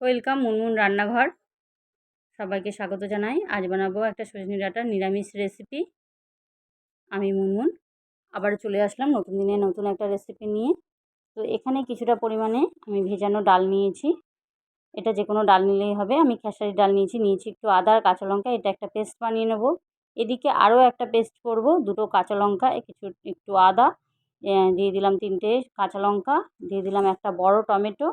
Welcome Munmun রান্নাঘর। সবাইকে স্বাগত জানাই। আজ বানাবো একটা সজনে ডাঁটার নিরামিষ রেসিপি আমি মুনমুন। আবার চলে আসলাম নতুন দিনে নতুন একটা রেসিপি নিয়ে। তো এখানে কিছুটা পরিমাণে আমি ভেজানো ডাল নিয়েছি। এটা যে কোনো ডাল নিলেই হবে। আমি খেসারি ডাল নিয়েছি। নিয়েছি একটু আদা কাঁচা লঙ্কা। এটা একটা পেস্ট বানিয়ে নেব। এদিকে আরও একটা পেস্ট করব। দুটো কাঁচা লঙ্কা, কিছু একটু আদা দিয়ে দিলাম তিনটে কাঁচা লঙ্কা, দিয়ে দিলাম একটা বড় টমেটো।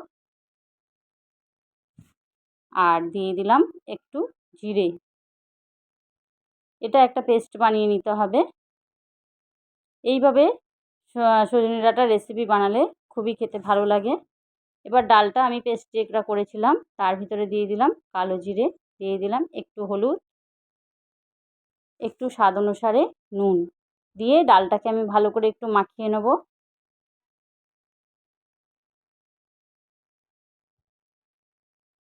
আর দিয়ে দিলাম একটু জিরে। এটা একটা পেস্ট বানিয়ে নিতে হবে। এইভাবে সজনে ডাঁটার রেসিপি বানালে খুবই খেতে ভালো লাগে। এবার ডালটা আমি পেস্ট যেটা করেছিলাম, তার ভিতরে দিয়ে দিলাম কালো জিরে, দিয়ে দিলাম একটু হলুদ, একটু স্বাদ অনুসারে নুন। দিয়ে ডালটাকে আমি ভালো করে একটু মাখিয়ে নেব।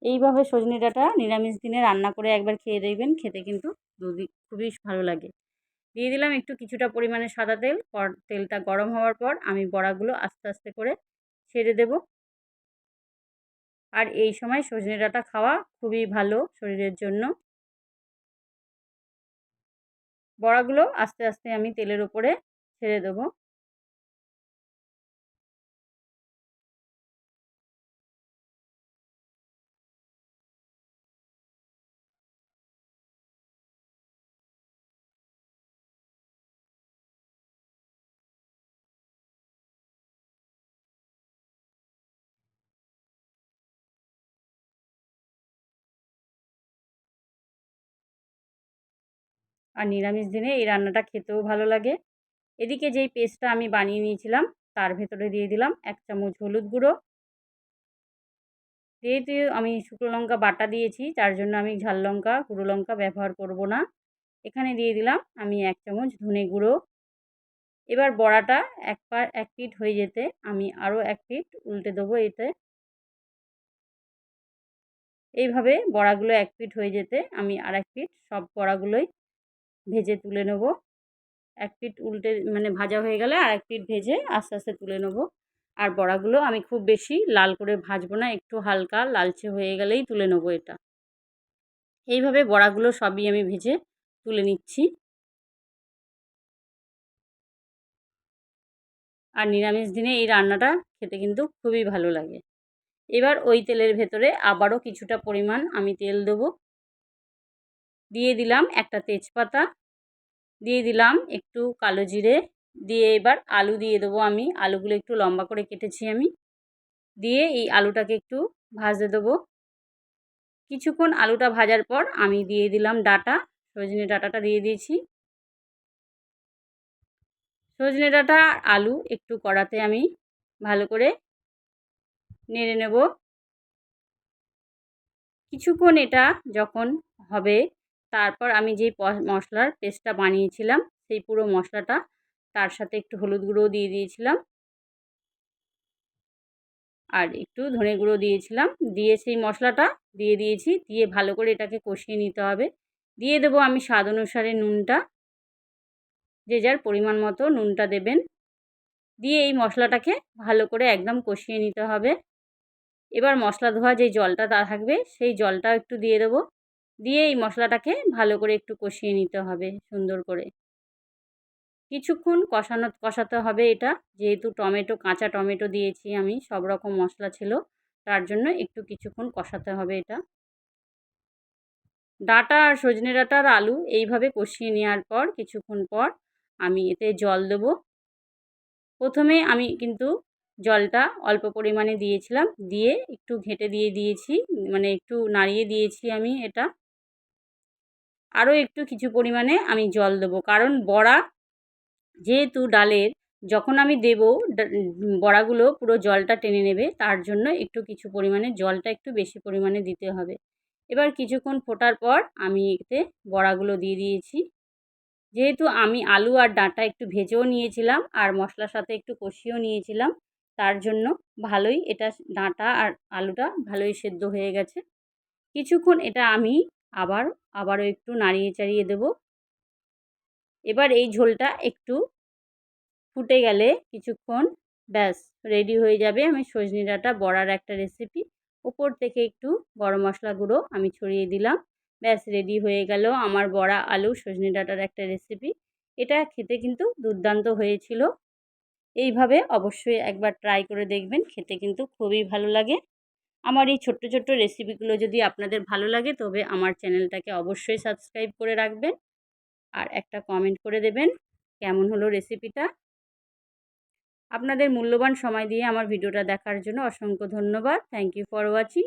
এইভাবে সজনে ডাঁটা নিরামিষ দিনে রান্না করে একবার খেয়ে দেখবেন, খেতে কিন্তু খুবই ভালো লাগে। দিয়ে দিলাম একটু কিছুটা পরিমাণে সাদা তেল তেলটা গরম হওয়ার পর আমি বড়াগুলো আস্তে আস্তে করে ছেড়ে দেব। আর এই সময় সজনে ডাঁটা খাওয়া খুবই ভালো শরীরের জন্য। বড়াগুলো আস্তে আস্তে আমি তেলের ওপরে ছেড়ে দেবো। আর নিরামিষ দিনে এই রান্নাটা খেতেও ভালো লাগে। এদিকে যেই পেস্টটা আমি বানিয়ে নিয়েছিলাম, তার ভেতরে দিয়ে দিলাম এক চামচ হলুদ গুঁড়ো। যেহেতু আমি শুকনো লঙ্কা বাটা দিয়েছি, তার জন্য আমি ঝাল লঙ্কা, গুঁড়ো লঙ্কা ব্যবহার করব না। এখানে দিয়ে দিলাম আমি এক চামচ ধনে গুঁড়ো। এবার বড়াটা এক পা, এক পিঠ হয়ে যেতে আমি আরও এক পিঠ উল্টে দেবো এতে। এইভাবে বড়াগুলো এক পিঠ হয়ে যেতে আমি আর এক পিঠ সব বড়াগুলোই ভেজে তুলে নেব। এক পিঠ উল্টে মানে ভাজা হয়ে গেলে আর এক পিঠ ভেজে আস্তে আস্তে তুলে নেব। আর বড়াগুলো আমি খুব বেশি লাল করে ভাজবো না, একটু হালকা লালচে হয়ে গেলেই তুলে নেব এটা। এইভাবে বড়াগুলো সবই আমি ভেজে তুলে নিচ্ছি। আর নিরামিষ দিনে এই রান্নাটা খেতে কিন্তু খুবই ভালো লাগে। এবার ওই তেলের ভেতরে আবারও কিছুটা পরিমাণ আমি তেল দেবো। দিয়ে দিলাম একটা তেজপাতা। দিয়ে দিলাম একটু কালো জিরে। দিয়ে এবার আলু দিয়ে দেবো আমি। আলুগুলো একটু লম্বা করে কেটেছি আমি। দিয়ে এই আলুটাকে একটু ভাজতে দেবো। কিছুক্ষণ আলুটা ভাজার পর আমি দিয়ে দিলাম ডাটা। সজনে ডাটাটা দিয়ে দিয়েছি। সজনে ডাটা আলু একটু কড়াতে আমি ভালো করে নেড়ে নেব। কিছুক্ষণ এটা যখন হবে তারপর আমি যেই মশলার পেস্টটা বানিয়েছিলাম, সেই পুরো মশলাটা তার সাথে একটু হলুদ গুঁড়ো দিয়ে দিয়েছিলাম। আর একটু ধনে গুঁড়ো দিয়েছিলাম। দিয়ে সেই মশলাটা দিয়ে দিয়েছি, দিয়ে ভালো করে এটাকে কষিয়ে নিতে হবে। দিয়ে দেবো আমি স্বাদ অনুসারে নুনটা। যে যার পরিমাণ মতো নুনটা দেবেন। দিয়ে এই মশলাটাকে ভালো করে একদম কষিয়ে নিতে হবে। এবার মশলা ধোয়া যেই জলটা তা থাকবে, সেই জলটাও একটু দিয়ে দেবো। দিয়ে এই মশলাটাকে ভালো করে একটু কষিয়ে নিতে হবে, সুন্দর করে। কিছুক্ষণ কষানো, কষাতে হবে এটা। যেহেতু টমেটো, কাঁচা টমেটো দিয়েছি আমি, সব রকম মশলা ছিল, তার জন্য একটু কিছুক্ষণ কষাতে হবে এটা। ডাটা আর সজনে ডাটা আর আলু এইভাবে কষিয়ে নেওয়ার পর, কিছুক্ষণ পর আমি এতে জল দেবো। প্রথমে আমি কিন্তু জলটা অল্প পরিমাণে দিয়েছিলাম, দিয়ে একটু ঘেঁটে দিয়ে দিয়েছি মানে একটু নাড়িয়ে দিয়েছি আমি এটা। আরও একটু কিছু পরিমাণে আমি জল দেবো। কারণ বড়া যেহেতু ডালের, যখন আমি দেব বড়াগুলো পুরো জলটা টেনে নেবে, তার জন্য একটু কিছু পরিমাণে, জলটা একটু বেশি পরিমাণে দিতে হবে। এবার কিছুক্ষণ ফোটার পর আমি এতে বড়াগুলো দিয়ে দিয়েছি। যেহেতু আমি আলু আর ডাঁটা একটু ভেজেও নিয়েছিলাম আর মশলার সাথে একটু কষিয়েও নিয়েছিলাম, তার জন্য ভালোই এটা ডাঁটা আর আলুটা ভালোই সেদ্ধ হয়ে গেছে। কিছুক্ষণ এটা আমি আবার, আবারও একটু নাড়িয়ে চাড়িয়ে দেব। এবার এই ঝোলটা একটু ফুটে গেলে কিছুক্ষণ, ব্যাস রেডি হয়ে যাবে। আমি সজনে ডাঁটা বড়ার একটা রেসিপি ওপর থেকে একটু গরম মশলা গুঁড়ো আমি ছড়িয়ে দিলাম। ব্যাস রেডি হয়ে গেল আমার বড়া আলু সজনে ডাঁটার একটা রেসিপি এটা খেতে কিন্তু দুর্দান্ত হয়েছিল। এইভাবে অবশ্যই একবার ট্রাই করে দেখবেন। খেতে কিন্তু খুবই ভালো লাগে। আমার এই ছোট্ট ছোট্ট রেসিপিগুলো যদি আপনাদের ভালো লাগে, তবে আমার চ্যানেলটাকে অবশ্যই সাবস্ক্রাইব করে রাখবেন। আর একটা কমেন্ট করে দেবেন, কেমন হলো রেসিপিটা আপনাদের মূল্যবান সময় দিয়ে আমার ভিডিওটা দেখার জন্য অসংখ্য ধন্যবাদ। Thank you for watching